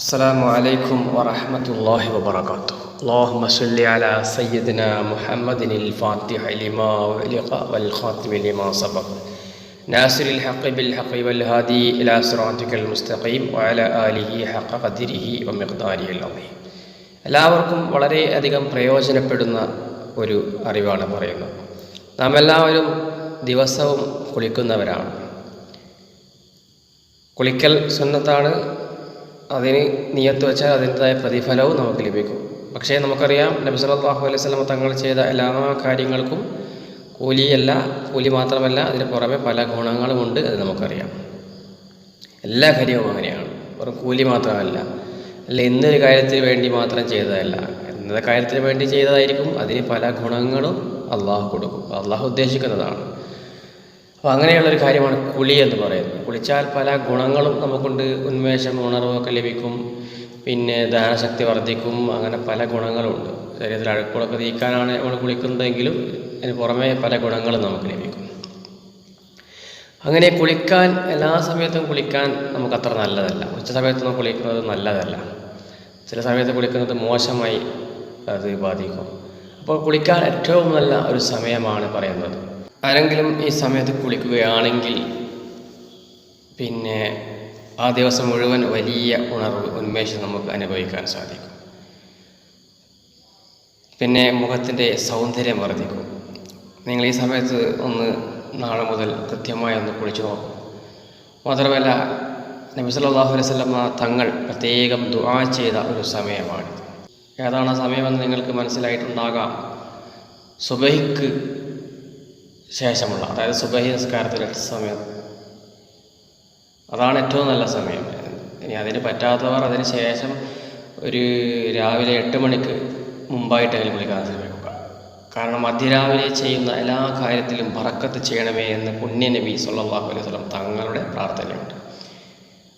السلام عليكم ورحمة الله وبركاته اللهم صل على سيدنا محمد الفاتح لما أغلق والخاتم لما سبق ناصر الحق بالحق والهادي إلى صراطك المستقيم وعلى آله حق قدره ومقداره العظيم എല്ലാവർക്കും വളരെയധികം പ്രയോജനപ്പെടുന്ന ഒരു അറിവാണ് പറയുന്നത് നാം എല്ലാവരും ദിവസവും കുളിക്കുന്നവരാണ് കുളിക്കൽ സുന്നത്താണ് അതിന് നിയത്ത് വെച്ചാൽ അതിന്റെതായ പ്രതിഫലവും നമുക്ക് ലഭിക്കും. പക്ഷേ നമുക്കറിയാം നബി സല്ലല്ലാഹു അലൈഹി വസല്ലം തങ്ങൾ ചെയ്ത എല്ലാ കാര്യങ്ങൾക്കും കൂലിയല്ല കൂലി മാത്രമല്ല അതിന് പുറമെ പല ഗുണങ്ങളുമുണ്ട് അത് നമുക്കറിയാം. എല്ലാ കാര്യവും അങ്ങനെയാണ്. വെറും കൂലി മാത്രമല്ല അല്ല ഇന്നൊരു കാര്യത്തിന് വേണ്ടി മാത്രം ചെയ്തതല്ല. ഇന്നത്തെ കാര്യത്തിന് വേണ്ടി ചെയ്തതായിരിക്കും അതിന് പല ഗുണങ്ങളും അള്ളാഹു കൊടുക്കും. അള്ളാഹു ഉദ്ദേശിക്കുന്നതാണ്. അപ്പോൾ അങ്ങനെയുള്ളൊരു കാര്യമാണ് കുളി എന്ന് പറയുന്നത്. കുളിച്ചാൽ പല ഗുണങ്ങളും നമുക്കുണ്ട്. ഉന്മേഷം ഉണർവൊക്കെ ലഭിക്കും. പിന്നെ ദാനശക്തി വർദ്ധിക്കും. അങ്ങനെ പല ഗുണങ്ങളുണ്ട്. ശരീരത്തിൽ അഴുക്കുകളൊക്കെ നീക്കാനാണ് നമ്മൾ കുളിക്കുന്നതെങ്കിലും അതിന് പുറമേ പല ഗുണങ്ങളും നമുക്ക് ലഭിക്കും. അങ്ങനെ കുളിക്കാൻ എല്ലാ സമയത്തും കുളിക്കാൻ നമുക്ക് അത്ര നല്ലതല്ല. ഉച്ച സമയത്തൊന്നും കുളിക്കുന്നത് നല്ലതല്ല. ചില സമയത്ത് കുളിക്കുന്നത് മോശമായി അത് ബാധിക്കും. അപ്പോൾ കുളിക്കാൻ ഏറ്റവും നല്ല ഒരു സമയമാണ് പറയുന്നത്. ആരെങ്കിലും ഈ സമയത്ത് കുളിക്കുകയാണെങ്കിൽ പിന്നെ ആ ദിവസം മുഴുവൻ വലിയ ഉണർവ് ഉന്മേഷം നമുക്ക് അനുഭവിക്കാൻ സാധിക്കും. പിന്നെ മുഖത്തിന്റെ സൗന്ദര്യം വർദ്ധിക്കും. നിങ്ങൾ ഈ സമയത്ത് ഒന്ന് നാളെ മുതൽ കൃത്യമായി ഒന്ന് കുളിച്ചു നോക്കും. മാത്രമല്ല അലൈഹി വസല്ലമ തങ്ങൾ പ്രത്യേകം ദുആ ചെയ്ത ഒരു സമയമാണ് ഏതാണ് ആ സമയമെന്ന് നിങ്ങൾക്ക് മനസ്സിലായിട്ടുണ്ടാകാം. സുബഹിക്ക് ശേഷമുള്ള അതായത് സുബഹി നിസ്കാരത്തിന്റെ സമയം. അതാണ് ഏറ്റവും നല്ല സമയം. ഇനി അതിന് പറ്റാത്തവർ അതിന് ശേഷം ഒരു രാവിലെ എട്ട് മണിക്ക് മുമ്പായിട്ടെങ്കിലും വിളിക്കാൻ ശ്രമിക്കുക. കാരണം അതിരാവിലെ ചെയ്യുന്ന എല്ലാ കാര്യത്തിലും പറക്കത്ത് ചെയ്യണമേ എന്ന് പുണ്യ നബി സല്ലാഹു അലൈഹി വസല്ലം തങ്ങളുടെ പ്രാർത്ഥനയുണ്ട്.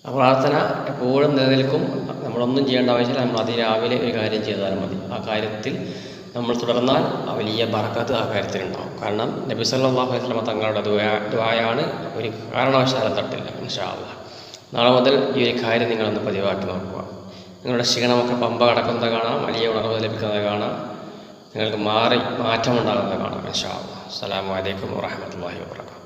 ആ പ്രാർത്ഥന എപ്പോഴും നിലനിൽക്കും. നമ്മളൊന്നും ചെയ്യേണ്ട ആവശ്യമില്ല. നമ്മൾ അതിരാവിലെ ഒരു കാര്യം ചെയ്താൽ മതി. ആ കാര്യത്തിൽ നമ്മൾ തുടർന്നാൽ ആ വലിയ ബറക്കത്ത് ആ കാര്യത്തിലുണ്ടാവും. കാരണം നബി സല്ലല്ലാഹു വസ്ലമ തങ്ങളുടെ ദുആ ദുആയാണ് ഒരു കാരണവശാലും തട്ടില്ല ഇൻഷാ അല്ലാഹ് നാളെ മുതൽ ഈ ഒരു കാര്യം നിങ്ങളൊന്ന് പതിവാക്കി നോക്കുക. നിങ്ങളുടെ ക്ഷീണമൊക്കെ പമ്പ കടക്കുന്നത് കാണാം വലിയ ഉണർവ് ലഭിക്കുന്നത് കാണാം. നിങ്ങൾക്ക് മാറി മാറ്റമുണ്ടാകുന്നത് കാണാം ഇൻഷാ അസ്സാം വലൈക്കും വറഹ്മത്തുള്ളാഹി വബറകാതുഹു.